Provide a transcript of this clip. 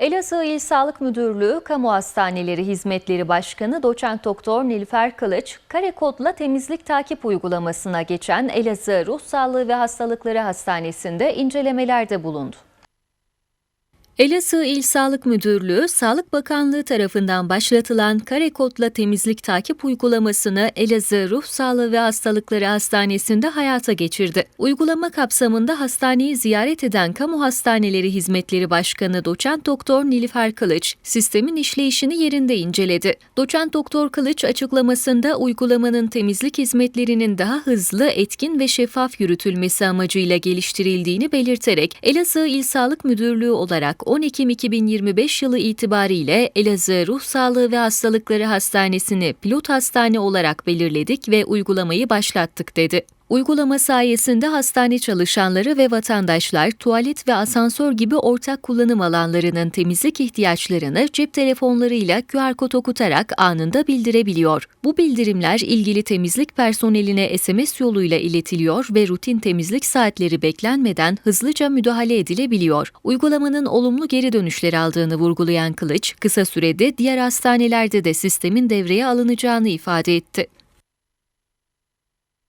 Elazığ İl Sağlık Müdürlüğü Kamu Hastaneleri Hizmetleri Başkanı Doçent Doktor Nilüfer Kılıç, kare kodla temizlik takip uygulamasına geçen Elazığ Ruh Sağlığı ve Hastalıkları Hastanesi'nde incelemelerde bulundu. Elazığ İl Sağlık Müdürlüğü, Sağlık Bakanlığı tarafından başlatılan kare kodla temizlik takip uygulamasını Elazığ Ruh Sağlığı ve Hastalıkları Hastanesi'nde hayata geçirdi. Uygulama kapsamında hastaneyi ziyaret eden Kamu Hastaneleri Hizmetleri Başkanı Doçent Doktor Nilüfer Kılıç, sistemin işleyişini yerinde inceledi. Doçent Doktor Kılıç açıklamasında uygulamanın temizlik hizmetlerinin daha hızlı, etkin ve şeffaf yürütülmesi amacıyla geliştirildiğini belirterek Elazığ İl Sağlık Müdürlüğü olarak 10 Ekim 2025 yılı itibariyle Elazığ Ruh Sağlığı ve Hastalıkları Hastanesi'ni pilot hastane olarak belirledik ve uygulamayı başlattık dedi. Uygulama sayesinde hastane çalışanları ve vatandaşlar tuvalet ve asansör gibi ortak kullanım alanlarının temizlik ihtiyaçlarını cep telefonlarıyla QR kod okutarak anında bildirebiliyor. Bu bildirimler ilgili temizlik personeline SMS yoluyla iletiliyor ve rutin temizlik saatleri beklenmeden hızlıca müdahale edilebiliyor. Uygulamanın olumlu geri dönüşler aldığını vurgulayan Kılıç, kısa sürede diğer hastanelerde de sistemin devreye alınacağını ifade etti.